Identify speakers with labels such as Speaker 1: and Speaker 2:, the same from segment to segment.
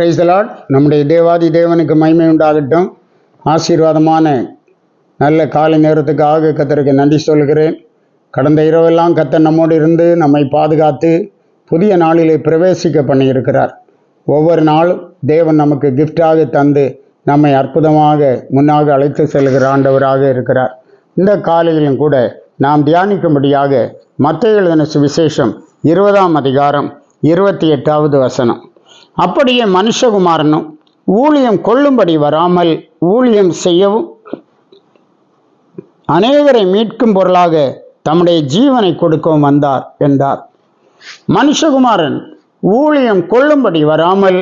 Speaker 1: Price நம்முடைய தேவாதி தேவனுக்கு மகிமை உண்டாகட்டும். ஆசீர்வாதமான நல்ல காலை நேரத்துக்காக கத்தருக்கு நன்றி சொல்கிறேன். கடந்த இரவெல்லாம் கத்தர் நம்மோடு இருந்து நம்மை பாதுகாத்து புதிய நாளிலே பிரவேசிக்க பண்ணியிருக்கிறார். ஒவ்வொரு நாளும் தேவன் நமக்கு கிஃப்டாக தந்து நம்மை அற்புதமாக முன்னாக அழைத்து செல்கிற ஆண்டவராக இருக்கிறார். இந்த காலையிலும் கூட நாம் தியானிக்கும்படியாக மத்திய எழுதின சுவிசேஷம் இருபதாம் அதிகாரம் இருபத்தி எட்டாவது வசனம். அப்படியே மனுஷகுமாரனும் ஊழியம் கொள்ளும்படி வராமல் ஊழியம் செய்யவும் அநேகரை மீட்கும் பொருளாக தம்முடைய ஜீவனை கொடுக்கவும் வந்தார் என்றார். மனுஷகுமாரன் ஊழியம் கொள்ளும்படி வராமல்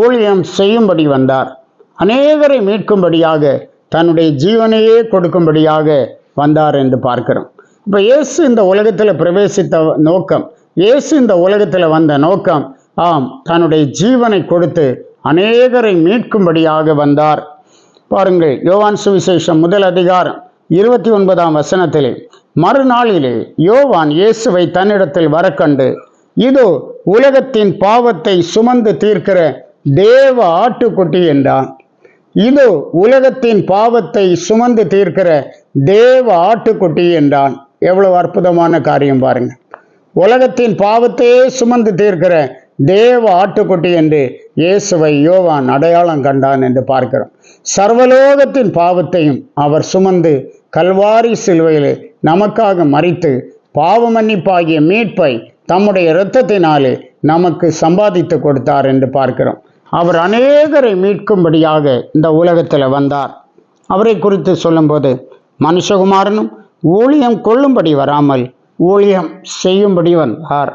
Speaker 1: ஊழியம் செய்யும்படி வந்தார். அநேகரை மீட்கும்படியாக தன்னுடைய ஜீவனையே கொடுக்கும்படியாக வந்தார் என்று பார்க்கிறோம். இப்போ இயேசு இந்த உலகத்தில் பிரவேசித்த நோக்கம் இயேசு இந்த உலகத்தில் வந்த நோக்கம் ஆம் தன்னுடைய ஜீவனை கொடுத்து அநேகரை மீட்கும்படியாக வந்தார். பாருங்கள் யோவான் சுவிசேஷம் முதல் அதிகாரம் இருபத்தி ஒன்பதாம் வசனத்திலே மறுநாளிலே யோவான் இயேசுவை தன்னிடத்தில் வரக்கண்டு இதோ உலகத்தின் பாவத்தை சுமந்து தீர்க்கிற தேவ ஆட்டுக்குட்டி என்றான். இதோ உலகத்தின் பாவத்தை சுமந்து தீர்க்கிற தேவ ஆட்டுக்குட்டி என்றான். எவ்வளவு அற்புதமான காரியம் பாருங்க. உலகத்தின் பாவத்தையே சுமந்து தீர்க்கிற தேவ ஆட்டுக்குட்டி என்று இயேசுவை யோவான் அடையாளம் கண்டான் என்று பார்க்கிறோம். சர்வலோகத்தின் பாவத்தையும் அவர் சுமந்து கல்வாரி சிலுவையில் நமக்காக மறித்து பாவ மன்னிப்பாகிய மீட்பை தம்முடைய இரத்தத்தினாலே நமக்கு சம்பாதித்து கொடுத்தார் என்று பார்க்கிறோம். அவர் அநேகரை மீட்கும்படியாக இந்த உலகத்தில் வந்தார். அவரை குறித்து சொல்லும்போது மனுஷகுமாரனும் ஊழியம் கொள்ளும்படி வராமல் ஊழியம் செய்யும்படி வந்தார்.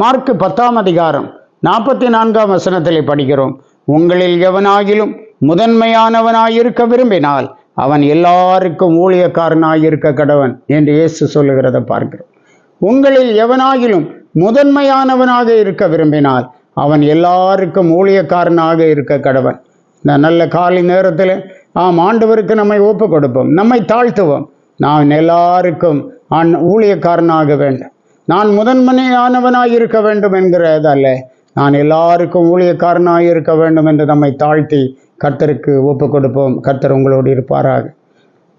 Speaker 1: மார்க்கு பத்தாம் அதிகாரம் நாற்பத்தி நான்காம் வசனத்திலே படிக்கிறோம். உங்களில் எவனாகிலும் முதன்மையானவனாயிருக்க விரும்பினால் அவன் எல்லாருக்கும் ஊழியக்காரனாயிருக்க கடவன் என்று இயேசு சொல்லுகிறத பார்க்கிறோம். உங்களில் எவனாகிலும் முதன்மையானவனாக இருக்க விரும்பினால் அவன் எல்லாருக்கும் ஊழியக்காரனாக இருக்க கடவன். இந்த நல்ல காலை நேரத்தில் ஆம் ஆண்டவருக்கு நம்மை ஒப்பு கொடுப்போம் நம்மை தாழ்த்துவோம். நான் எல்லாருக்கும் ஆண் ஊழியக்காரனாக வேண்டும். நான் முதன்மனையானவனாய் இருக்க வேண்டும் என்கிறதல்ல. நான் எல்லாருக்கும் ஊழியக்காரனாய் இருக்க வேண்டும் என்று நம்மை தாழ்த்தி கர்த்தருக்கு ஒப்பு கொடுப்போம் கர்த்தர் உங்களோடு இருப்பாராக.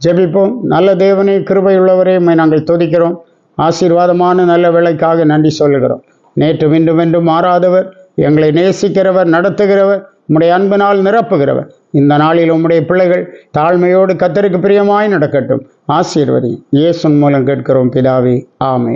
Speaker 1: ஜெபிப்போம். நல்ல தேவனை கிருபையுள்ளவரே நாங்கள் துதிக்கிறோம். ஆசீர்வாதமான நல்ல வேலைக்காக நன்றி சொல்லுகிறோம். நேற்று மீண்டும் மீண்டும் மாறாதவர் எங்களை நேசிக்கிறவர் நடத்துகிறவர் உம்முடைய அன்பினால் நிரப்புகிறவர். இந்த நாளில் உம்முடைய பிள்ளைகள் தாழ்மையோடு கத்தருக்கு பிரியமாய் நடக்கட்டும். ஆசீர்வதி. இயேசுன் மூலம் கேட்கிறோம் பிதாவே. ஆமே